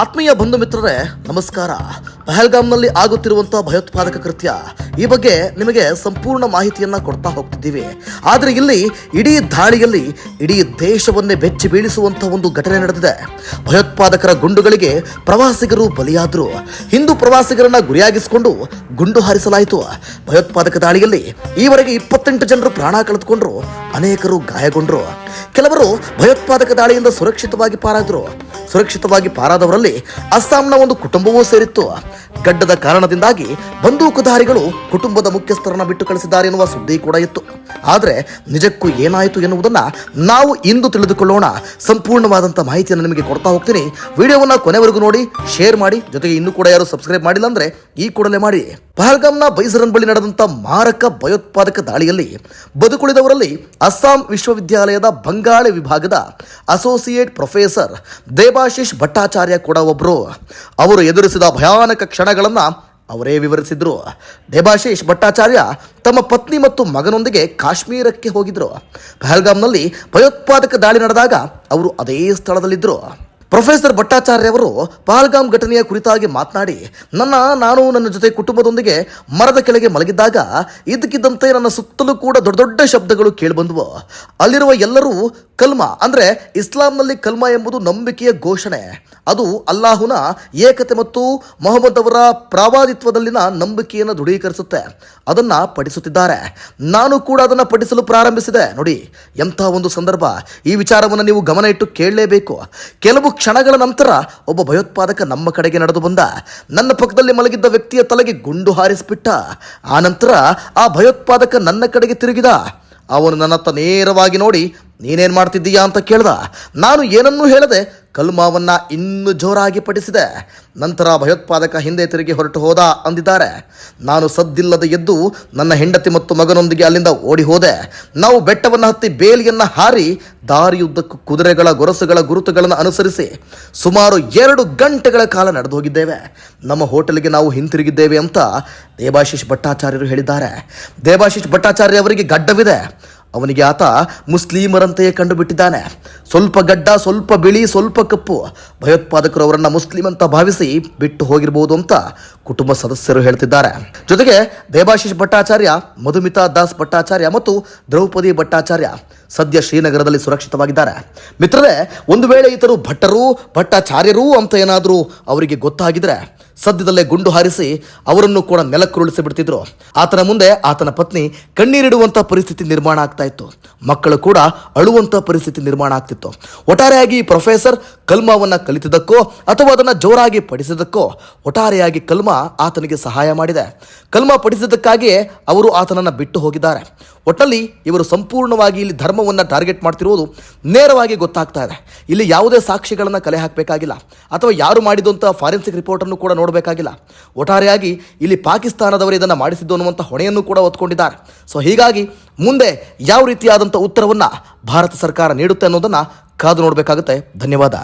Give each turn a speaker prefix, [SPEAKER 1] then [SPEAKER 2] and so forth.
[SPEAKER 1] ಆತ್ಮೀಯ ಬಂಧು ಮಿತ್ರರೇ, ನಮಸ್ಕಾರ. ಪಹಲ್ಗಾಮ್ನಲ್ಲಿ ಆಗುತ್ತಿರುವಂತಹ ಭಯೋತ್ಪಾದಕ ಕೃತ್ಯ ಈ ಬಗ್ಗೆ ನಿಮಗೆ ಸಂಪೂರ್ಣ ಮಾಹಿತಿಯನ್ನ ಕೊಡ್ತಾ ಹೋಗ್ತಿದ್ದೀವಿ. ಆದರೆ ಇಲ್ಲಿ ಇಡೀ ದಾಳಿಯಲ್ಲಿ ಇಡೀ ದೇಶವನ್ನೇ ಬೆಚ್ಚಿ ಬೀಳಿಸುವಂತಹ ಒಂದು ಘಟನೆ ನಡೆದಿದೆ. ಭಯೋತ್ಪಾದಕರ ಗುಂಡುಗಳಿಗೆ ಪ್ರವಾಸಿಗರು ಬಲಿಯಾದರು. ಹಿಂದೂ ಪ್ರವಾಸಿಗರನ್ನ ಗುರಿಯಾಗಿಸಿಕೊಂಡು ಗುಂಡು ಹಾರಿಸಲಾಯಿತು. ಭಯೋತ್ಪಾದಕ ದಾಳಿಯಲ್ಲಿ ಈವರೆಗೆ ಇಪ್ಪತ್ತೆಂಟು ಜನರು ಪ್ರಾಣ ಕಳೆದುಕೊಂಡ್ರು, ಅನೇಕರು ಗಾಯಗೊಂಡ್ರು. ಕೆಲವರು ಭಯೋತ್ಪಾದಕ ದಾಳಿಯಿಂದ ಸುರಕ್ಷಿತವಾಗಿ ಪಾರಾದರು. ಸುರಕ್ಷಿತವಾಗಿ ಪಾರಾದವರಲ್ಲಿ ಅಸ್ಸಾಂನ ಒಂದು ಕುಟುಂಬವೂ ಸೇರಿತ್ತು. ಗಡ್ಡದ ಕಾರಣದಿಂದಾಗಿ ಬಂದೂಕುಧಾರಿಗಳು ಕುಟುಂಬದ ಮುಖ್ಯಸ್ಥರನ್ನ ಬಿಟ್ಟು ಕಳಿಸಿದ್ದಾರೆ ಎನ್ನುವ ಸುದ್ದಿ ಕೂಡ ಇತ್ತು. ಆದರೆ ನಿಜಕ್ಕೂ ಏನಾಯಿತು ಎನ್ನುವುದನ್ನ ನಾವು ಇಂದು ತಿಳಿದುಕೊಳ್ಳೋಣ. ಸಂಪೂರ್ಣವಾದಂಥ ಮಾಹಿತಿಯನ್ನು ನಿಮಗೆ ಕೊಡ್ತಾ ಹೋಗ್ತೀನಿ. ವಿಡಿಯೋವನ್ನ ಕೊನೆವರೆಗೂ ನೋಡಿ, ಶೇರ್ ಮಾಡಿ. ಜೊತೆಗೆ ಇನ್ನೂ ಕೂಡ ಯಾರು ಸಬ್ಸ್ಕ್ರೈಬ್ ಮಾಡಿಲ್ಲ ಅಂದರೆ ಈ ಕೂಡಲೇ ಮಾಡಿ. ಪಹಲ್ಗಾಮ್ನ ಬೈಸರನ್ ಬಳಿ ನಡೆದಂತ ಮಾರಕ ಭಯೋತ್ಪಾದಕ ದಾಳಿಯಲ್ಲಿ ಬದುಕುಳಿದವರಲ್ಲಿ ಅಸ್ಸಾಂ ವಿಶ್ವವಿದ್ಯಾಲಯದ ಬಂಗಾಳಿ ವಿಭಾಗದ ಅಸೋಸಿಯೇಟ್ ಪ್ರೊಫೆಸರ್ ದೇವಾಶಿಷ್ ಭಟ್ಟಾಚಾರ್ಯ ಕೂಡ ಒಬ್ಬರು ಅವರು ಎದುರಿಸಿದ ಭಯಾನಕ ಕ್ಷಣಗಳನ್ನು ಅವರೇ ವಿವರಿಸಿದ್ರು. ದೇಭಾಶೀಶ್ ಭಟ್ಟಾಚಾರ್ಯ ತಮ್ಮ ಪತ್ನಿ ಮತ್ತು ಮಗನೊಂದಿಗೆ ಕಾಶ್ಮೀರಕ್ಕೆ ಹೋಗಿದ್ರು. ಪಹಲ್ಗಾಮ್ನಲ್ಲಿ ಭಯೋತ್ಪಾದಕ ದಾಳಿ ನಡೆದಾಗ ಅವರು ಅದೇ ಸ್ಥಳದಲ್ಲಿದ್ದರು ಪ್ರೊಫೆಸರ್ ಭಟ್ಟಾಚಾರ್ಯ ಅವರು ಪಹಲ್ಗಾಮ್ ಘಟನೆಯ ಕುರಿತಾಗಿ ಮಾತನಾಡಿ, ನನ್ನ, ನಾನು, ನನ್ನ ಜೊತೆ ಕುಟುಂಬದೊಂದಿಗೆ ಮರದ ಕೆಳಗೆ ಮಲಗಿದ್ದಾಗ ಇದ್ದಕ್ಕಿದ್ದಂತೆ ನನ್ನ ಸುತ್ತಲೂ ಕೂಡ ದೊಡ್ಡ ದೊಡ್ಡ ಶಬ್ದಗಳು ಕೇಳಿಬಂದವು. ಅಲ್ಲಿರುವ ಎಲ್ಲರೂ ಕಲ್ಮ, ಅಂದ್ರೆ ಇಸ್ಲಾಂನಲ್ಲಿ ಕಲ್ಮ ಎಂಬುದು ನಂಬಿಕೆಯ ಘೋಷಣೆ. ಅದು ಅಲ್ಲಾಹುನ ಏಕತೆ ಮತ್ತು ಮೊಹಮ್ಮದ್ ಅವರ ಪ್ರಾವಾದಿತ್ವದಲ್ಲಿನ ನಂಬಿಕೆಯನ್ನು ದೃಢೀಕರಿಸುತ್ತೆ. ಅದನ್ನು ಪಠಿಸುತ್ತಿದ್ದಾರೆ. ನಾನು ಕೂಡ ಅದನ್ನು ಪಠಿಸಲು ಪ್ರಾರಂಭಿಸಿದೆ. ನೋಡಿ, ಎಂಥ ಒಂದು ಸಂದರ್ಭ. ಈ ವಿಚಾರವನ್ನು ನೀವು ಗಮನ ಇಟ್ಟು ಕೇಳಲೇಬೇಕು. ಕೆಲವು ಕ್ಷಣಗಳ ನಂತರ ಒಬ್ಬ ಭಯೋತ್ಪಾದಕ ನಮ್ಮ ಕಡೆಗೆ ನಡೆದು ಬಂದ. ನನ್ನ ಪಕ್ಕದಲ್ಲಿ ಮಲಗಿದ್ದ ವ್ಯಕ್ತಿಯ ತಲೆಗೆ ಗುಂಡು ಹಾರಿಸಿಬಿಟ್ಟ. ಆ ನಂತರ ಆ ಭಯೋತ್ಪಾದಕ ನನ್ನ ಕಡೆಗೆ ತಿರುಗಿದ. ಅವನು ನನ್ನ ಹತ್ತ ನೇರವಾಗಿ ನೋಡಿ, ನೀನೇನು ಮಾಡ್ತಿದ್ದೀಯಾ? ಅಂತ ಕೇಳ್ದ. ನಾನು ಏನನ್ನೂ ಹೇಳದೆ ಕಲ್ಮಾವನ್ನ ಇನ್ನೂ ಜೋರಾಗಿ ಪಡಿಸಿದೆ ನಂತರ ಭಯೋತ್ಪಾದಕ ಹಿಂದೆ ತಿರುಗಿ ಹೊರಟು ಹೋದ ಅಂದಿದ್ದಾರೆ. ನಾನು ಸದ್ದಿಲ್ಲದೆ ಎದ್ದು ನನ್ನ ಹೆಂಡತಿ ಮತ್ತು ಮಗನೊಂದಿಗೆ ಅಲ್ಲಿಂದ ಓಡಿ ಹೋದೆ. ನಾವು ಬೆಟ್ಟವನ್ನು ಹತ್ತಿ ಬೇಲಿಯನ್ನು ಹಾರಿ ದಾರಿಯುದ್ದಕ್ಕೂ ಕುದುರೆಗಳ ಗೊರಸುಗಳ ಗುರುತುಗಳನ್ನು ಅನುಸರಿಸಿ ಸುಮಾರು ಎರಡು ಗಂಟೆಗಳ ಕಾಲ ನಡೆದು ಹೋಗಿದ್ದೇವೆ ನಮ್ಮ ಹೋಟೆಲ್ಗೆ ನಾವು ಹಿಂತಿರುಗಿದ್ದೇವೆ ಅಂತ ದೇವಾಶಿಶ್ ಭಟ್ಟಾಚಾರ್ಯರು ಹೇಳಿದ್ದಾರೆ. ದೇವಾಶಿಶ್ ಭಟ್ಟಾಚಾರ್ಯ ಅವರಿಗೆ ಗಡ್ಡವಿದೆ. ಅವನಿಗೆ ಆತ ಮುಸ್ಲಿಮರಂತೆಯೇ ಕಂಡುಬಿಟ್ಟಿದ್ದಾನೆ. ಸ್ವಲ್ಪ ಗಡ್ಡ, ಸ್ವಲ್ಪ ಬಿಳಿ, ಸ್ವಲ್ಪ ಕಪ್ಪು. ಭಯೋತ್ಪಾದಕರು ಅವರನ್ನ ಮುಸ್ಲಿಂ ಅಂತ ಭಾವಿಸಿ ಬಿಟ್ಟು ಹೋಗಿರಬಹುದು ಅಂತ ಕುಟುಂಬ ಸದಸ್ಯರು ಹೇಳ್ತಿದ್ದಾರೆ. ಜೊತೆಗೆ ದೇವಾಶಿಷ್ ಭಟ್ಟಾಚಾರ್ಯ, ಮಧುಮಿತಾ ದಾಸ್ ಭಟ್ಟಾಚಾರ್ಯ ಮತ್ತು ದ್ರೌಪದಿ ಭಟ್ಟಾಚಾರ್ಯ ಸದ್ಯ ಶ್ರೀನಗರದಲ್ಲಿ ಸುರಕ್ಷಿತವಾಗಿದ್ದಾರೆ. ಮಿತ್ರರೇ, ಒಂದು ವೇಳೆ ಇತರು ಭಟ್ಟರು, ಭಟ್ಟಾಚಾರ್ಯರು ಅಂತ ಏನಾದರೂ ಅವರಿಗೆ ಗೊತ್ತಾಗಿದ್ರೆ ಸದ್ಯದಲ್ಲೇ ಗುಂಡು ಹಾರಿಸಿ ಅವರನ್ನು ಕೂಡ ನೆಲಕ್ಕುರುಳಿಸಿ ಬಿಡ್ತಿದ್ರು ಆತನ ಮುಂದೆ ಆತನ ಪತ್ನಿ ಕಣ್ಣೀರಿಡುವಂಥ ಪರಿಸ್ಥಿತಿ ನಿರ್ಮಾಣ ಆಗ್ತಾ ಇತ್ತು. ಮಕ್ಕಳು ಕೂಡ ಅಳುವಂಥ ಪರಿಸ್ಥಿತಿ ನಿರ್ಮಾಣ ಆಗ್ತಿತ್ತು. ಒಟ್ಟಾರೆಯಾಗಿ ಈ ಪ್ರೊಫೆಸರ್ ಕಲ್ಮಾವನ್ನ ಕಲಿತಿದ್ದಕ್ಕೋ ಅಥವಾ ಅದನ್ನ ಜೋರಾಗಿ ಪಡಿಸಿದಕ್ಕೋ ಒಟ್ಟಾರೆಯಾಗಿ ಕಲ್ಮಾ ಆತನಿಗೆ ಸಹಾಯ ಮಾಡಿದೆ. ಕಲ್ಮಾ ಪಡಿಸಿದ್ದಕ್ಕಾಗಿಯೇ ಅವರು ಆತನನ್ನ ಬಿಟ್ಟು ಹೋಗಿದ್ದಾರೆ. ಒಟ್ಟಲ್ಲಿ ಇವರು ಸಂಪೂರ್ಣವಾಗಿ ಇಲ್ಲಿ ಧರ್ಮವನ್ನು ಟಾರ್ಗೆಟ್ ಮಾಡ್ತಿರುವುದು ನೇರವಾಗಿ ಗೊತ್ತಾಗ್ತಾ ಇದೆ. ಇಲ್ಲಿ ಯಾವುದೇ ಸಾಕ್ಷಿಗಳನ್ನು ಕಲೆ ಹಾಕಬೇಕಾಗಿಲ್ಲ. ಅಥವಾ ಯಾರು ಮಾಡಿದಂಥ ಫಾರೆನ್ಸಿಕ್ ರಿಪೋರ್ಟನ್ನು ಕೂಡ ನೋಡಬೇಕಾಗಿಲ್ಲ. ಒಟ್ಟಾರೆಯಾಗಿ ಇಲ್ಲಿ ಪಾಕಿಸ್ತಾನದವರು ಇದನ್ನು ಮಾಡಿಸಿದ್ದು ಅನ್ನುವಂಥ ಹೊಣೆಯನ್ನು ಕೂಡ ಒತ್ಕೊಂಡಿದ್ದಾರೆ ಸೊ ಹೀಗಾಗಿ ಮುಂದೆ ಯಾವ ರೀತಿಯಾದಂಥ ಉತ್ತರವನ್ನು ಭಾರತ ಸರ್ಕಾರ ನೀಡುತ್ತೆ ಅನ್ನೋದನ್ನು ಕಾದು ನೋಡಬೇಕಾಗುತ್ತೆ. ಧನ್ಯವಾದ.